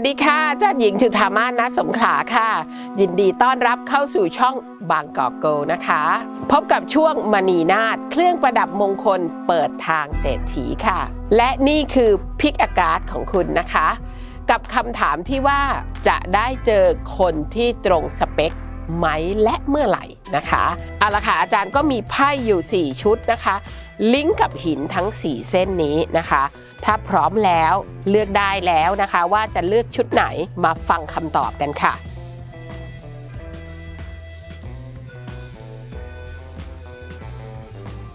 วัสดีค่ะอาจารย์หญิงจุธามาสนะสมขลาค่ะ ยินดีต้อนรับเข้าสู่ช่องบางกอกโกนะคะ พบกับช่วงมณีนาฏเครื่องประดับมงคลเปิดทางเศรษฐีค่ะ และนี่คือพิกอากาศของคุณนะคะ กับคำถามที่ว่าจะได้เจอคนที่ตรงสเปค ไหมและเมื่อไหร่นะคะเอาละค่ะอาจารย์ก็มีไพ่อยู่ 4 ชุดนะคะ ลิงก์กับหินทั้ง 4 เส้นนี้นะคะ ถ้าพร้อมแล้วเลือกได้แล้วนะคะ ว่าจะเลือกชุดไหนมาฟังคำตอบกันค่ะ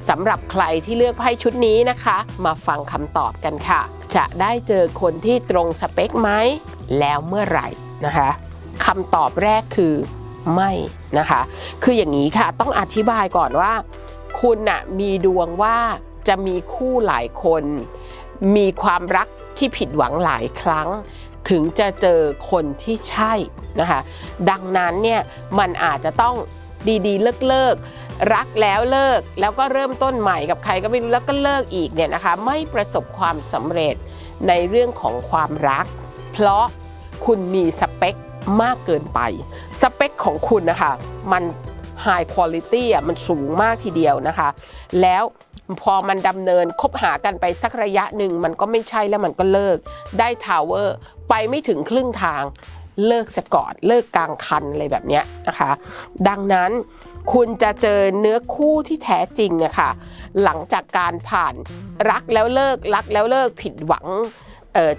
สำหรับใครที่เลือกไพ่ชุดนี้นะคะ มาฟังคำตอบกันค่ะ จะได้เจอคนที่ตรงสเปคไหมแล้วเมื่อไหร่นะคะคำตอบแรกคือ ไม่นะคะ คืออย่างนี้ค่ะต้องอธิบายก่อนว่า คุณน่ะมีดวงว่าจะมีคู่หลายคน มีความรักที่ผิดหวังหลายครั้ง ถึงจะเจอคนที่ใช่นะคะ ดังนั้นเนี่ยมันอาจจะต้องดีๆ เลิกเลิกๆรักแล้วเลิกแล้วก็เริ่มต้นใหม่กับใครก็ไม่รู้แล้วก็เลิกอีกเนี่ยนะคะไม่ประสบความสำเร็จในเรื่องของความรัก เพราะคุณมีสเปค มากเกินไป สเปคของคุณนะคะ มัน High Quality อะมันสูงมากทีเดียวนะคะ แล้วพอมันดำเนินคบหากันไปสักระยะหนึ่งมันก็ไม่ใช่แล้วมันก็เลิก ได้ทาวเวอร์ไปไม่ถึงครึ่งทางเลิกซะก่อนเลิกกลางคันอะไรแบบนี้นะคะ ดังนั้นคุณจะเจอเนื้อคู่ที่แท้จริงนะคะหลังจากการผ่านรักแล้วเลิกรักแล้วเลิกผิดหวัง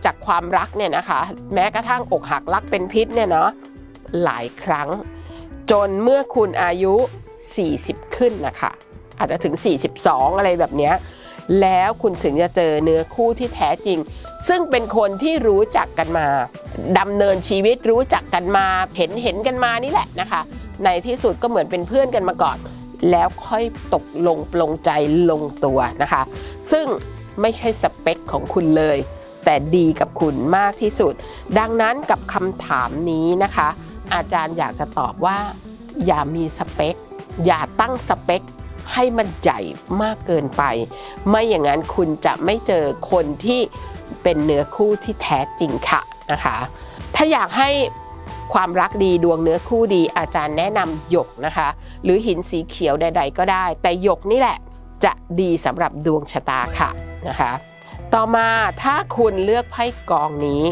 จากความรักเนี่ยนะคะแม้กระทั่งอกหักรักเป็นพิษเนี่ยเนาะหลายครั้ง จนเมื่อคุณอายุ 40 ขึ้นนะคะอาจจะถึง 42 อะไรแบบนี้แล้วคุณถึงจะเจอเนื้อคู่ที่แท้จริง ซึ่งเป็นคนที่รู้จักกันมาดำเนินชีวิตรู้จักกันมาเห็นเห็นกันมานี่แหละนะคะ ในที่สุดก็เหมือนเป็นเพื่อนกันมาก่อน แล้วค่อยตกลงปลงใจลงตัวนะคะ ซึ่งไม่ใช่สเปคของคุณเลย แต่ดีกับคุณมากที่สุด ดังนั้นกับคำถามนี้นะคะ อาจารย์อยากจะตอบว่า อย่ามีสเปค อย่าตั้งสเปคให้มันใหญ่มากเกินไป ไม่อย่างนั้นคุณจะไม่เจอคนที่เป็นเนื้อคู่ที่แท้จริงค่ะนะคะ ถ้าอยากให้ความรักดีดวงเนื้อคู่ดี อาจารย์แนะนำหยกนะคะ หรือหินสีเขียวใด ๆ ก็ได้ แต่หยกนี่แหละจะดีสำหรับดวงชะตาค่ะนะคะ ต่อมาถ้าคุณเลือกไพ่กองนี้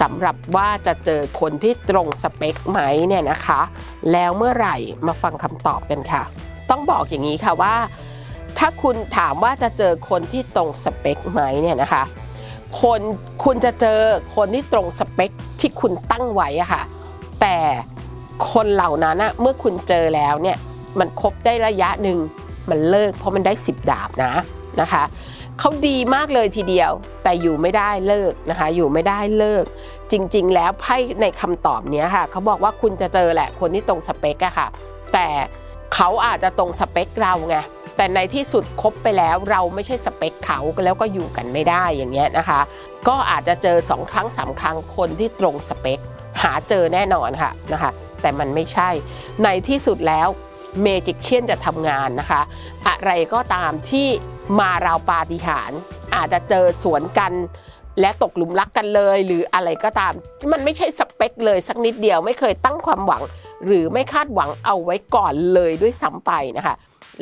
สำหรับว่าจะเจอคนที่ตรงสเปคไหมเนี่ยนะคะ แล้วเมื่อไหร่มาฟังคำตอบกันค่ะ ต้องบอกอย่างนี้ค่ะว่า ถ้าคุณถามว่าจะเจอคนที่ตรงสเปคไหมเนี่ยนะคะ คนคุณจะเจอคนที่ตรงสเปคที่คุณตั้งไว้อะค่ะ แต่คนเหล่านั้นอะเมื่อคุณเจอแล้วเนี่ยมันคบได้ระยะหนึ่งมันเลิกเพราะมันได้10ดาบนะนะคะ เขาดีมากเลยทีเดียว แต่อยู่ไม่ได้เลิกนะคะ อยู่ไม่ได้เลิก จริง ๆ แล้วไพ่ในคำตอบนี้ค่ะเขาบอกว่าคุณจะเจอแหละคนที่ตรงสเปคอะค่ะ แต่เขาอาจจะตรงสเปคเราไงแต่ในที่สุดคบไปแล้วเราไม่ใช่สเปคเขาแล้วก็อยู่กันไม่ได้อย่างเงี้ยนะคะ ก็อาจจะเจอสองครั้งสามครั้งคนที่ตรงสเปค หาเจอแน่นอนค่ะนะคะ แต่มันไม่ใช่ ในที่สุดแล้วเมจิกเชียนจะทำงานนะคะ อะไรก็ตามที่ มาราวปาฏิหาริย์อาจจะเจอสวนกันและตกหลุมรักกันเลย หรืออะไรก็ตาม มันไม่ใช่สเปคเลยสักนิดเดียวไม่เคยตั้งความหวัง หรือไม่คาดหวังเอาไว้ก่อนเลยด้วยซ้ำไปนะคะ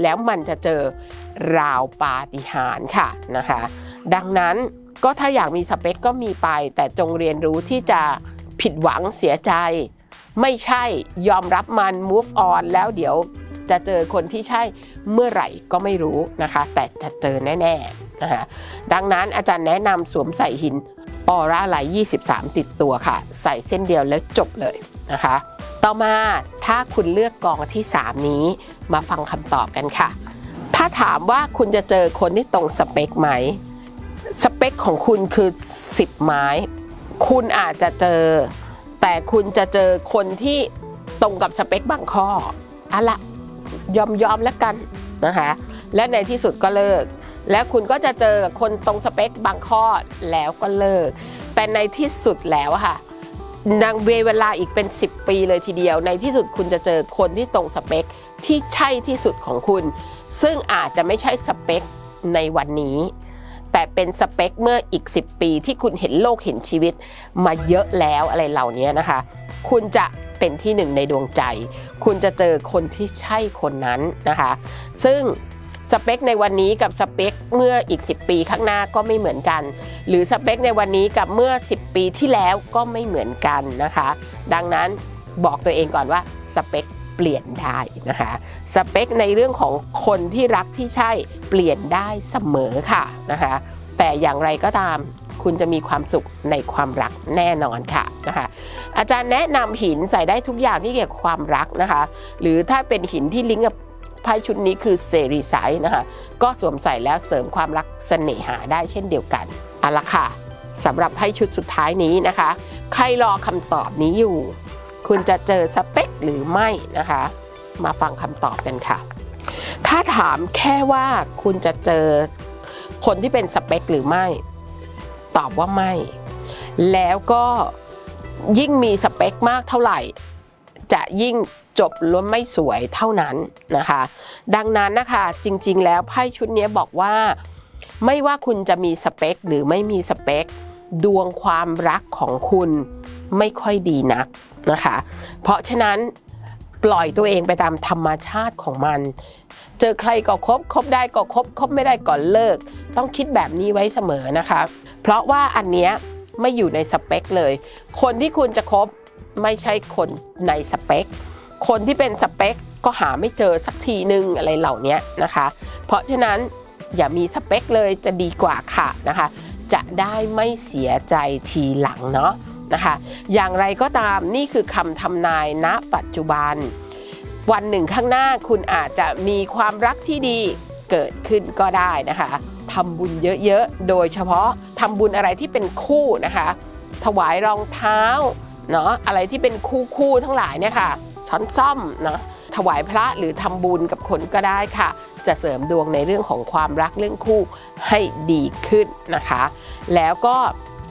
แล้วมันจะเจอราวปาฏิหาริย์ค่ะนะคะ ดังนั้นก็ถ้าอยากมีสเปคก็มีไป แต่จงเรียนรู้ที่จะผิดหวังเสียใจ ไม่ใช่ยอมรับมัน move on แล้วเดี๋ยว จะเจอคนที่ใช่เมื่อไหร่ก็ไม่รู้นะคะ แต่จะเจอแน่ๆนะคะดังนั้นอาจารย์แนะนำสวมใส่หินออร่าไล23 ติดตัวค่ะ ใส่เส้นเดียวแล้วจบเลยนะคะ ต่อมาถ้าคุณเลือกกองที่ 3 นี้มาฟังคำตอบกันค่ะ ถ้าถามว่าคุณจะเจอคนที่ตรงสเปคไหม สเปคของคุณคือ 10 ไม้ คุณอาจจะเจอ แต่คุณจะเจอคนที่ตรงกับสเปคบางข้ออะละ ยอมยอมแล้วกันนะคะและในที่สุดก็เลิก แล้วคุณก็จะเจอกับคนตรงสเปคบางข้อแล้วก็เลิก แต่ในที่สุดแล้วอะค่ะนางเวลาอีกเป็น 10 ปีเลยทีเดียว ในที่สุดคุณจะเจอคนที่ตรงสเปคที่ใช่ที่สุดของคุณ ซึ่งอาจจะไม่ใช่สเปคในวันนี้ แต่เป็นสเปคเมื่ออีก 10 ปีที่คุณเห็นโลกเห็นชีวิตมาเยอะแล้วอะไรเหล่านี้นะคะ คุณจะเป็นที่หนึ่งในดวงใจ คุณจะเจอคนที่ใช่คนนั้นนะคะ ซึ่งสเปคในวันนี้กับสเปคเมื่ออีก 10 ปีข้างหน้าก็ไม่เหมือนกัน หรือสเปคในวันนี้กับเมื่อ 10 ปีที่แล้วก็ไม่เหมือนกันนะคะ ดังนั้นบอกตัวเองก่อนว่าสเปคเปลี่ยนได้นะคะสเปคในเรื่องของคนที่รักที่ใช่เปลี่ยนได้เสมอค่ะนะคะแต่อย่างไรก็ตาม คุณจะมีความสุขในความรักแน่นอนค่ะนะคะอาจารย์แนะนำหินใส่ได้ทุกอย่างที่เกี่ยวกับความรักนะคะ หรือถ้าเป็นหินที่ลิงก์กับไพ่ชุดนี้คือเซรีไซส์นะคะก็สวมใส่แล้วเสริมความรักเสน่หาได้เช่นเดียวกันเอาละค่ะสำหรับไพ่ชุดสุดท้ายนี้นะคะ ใครรอคำตอบนี้อยู่ คุณจะเจอสเปคหรือไม่นะคะ มาฟังคำตอบกันค่ะ ถ้าถามแค่ว่าคุณจะเจอคนที่เป็นสเปคหรือไม่ ตอบว่าไม่ แล้วก็ยิ่งมีสเปคมากเท่าไหร่ จะยิ่งจบล้วนไม่สวยเท่านั้นนะคะ ดังนั้นนะคะจริงๆ แล้วไพ่ชุดนี้บอกว่า ไม่ว่าคุณจะมีสเปคหรือไม่มีสเปค ดวงความรักของคุณไม่ค่อยดีนักนะคะ เพราะฉะนั้นปล่อยตัวเองไปตามธรรมชาติของมัน เจอใครก็คบคบได้ก็คบคบไม่ได้ก็เลิก ต้องคิดแบบนี้ไว้เสมอนะคะ เพราะว่าอันเนี้ยไม่อยู่ในสเปคเลย คนที่คุณจะคบไม่ใช่คนในสเปค คนที่เป็นสเปคก็หาไม่เจอสักทีนึงอะไรเหล่านี้นะคะ เพราะฉะนั้นอย่ามีสเปคเลยจะดีกว่าค่ะนะคะ จะได้ไม่เสียใจทีหลังเนาะนะคะ อย่างไรก็ตามนี่คือคำทำนายณปัจจุบัน วันหนึ่งข้างหน้าคุณอาจจะมีความรักที่ดีเกิดขึ้นก็ได้นะคะ ทำบุญเยอะๆ โดยเฉพาะทำบุญอะไรที่เป็นคู่นะคะ ถวายรองเท้าเนาะอะไรที่เป็นคู่คู่ทั้งหลายเนี่ยค่ะ ช้อนซ่อมเนาะถวายพระหรือทำบุญกับคนก็ได้ค่ะ จะเสริมดวงในเรื่องของความรักเรื่องคู่ให้ดีขึ้นนะคะ แล้วก็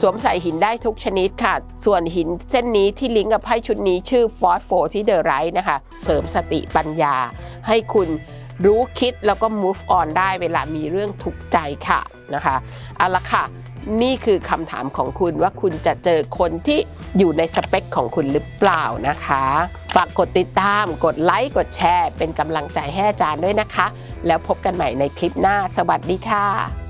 สวมใส่หินได้ทุกชนิดค่ะ ส่วนหินเส้นนี้ที่ลิงก์กับไพ่ชุดนี้ชื่อฟอสโฟที่เดอะไรท์นะคะ เสริมสติปัญญาให้คุณ รู้คิดแล้วก็ move on ได้เวลามีเรื่องทุกข์ใจค่ะนะคะเอาละค่ะ นี่คือคำถามของคุณว่าคุณจะเจอคนที่อยู่ในสเปคของคุณหรือเปล่านะคะฝากกดติดตาม กดไลค์ กดแชร์ เป็นกำลังใจให้อาจารย์ด้วยนะคะ แล้วพบกันใหม่ในคลิปหน้า สวัสดีค่ะ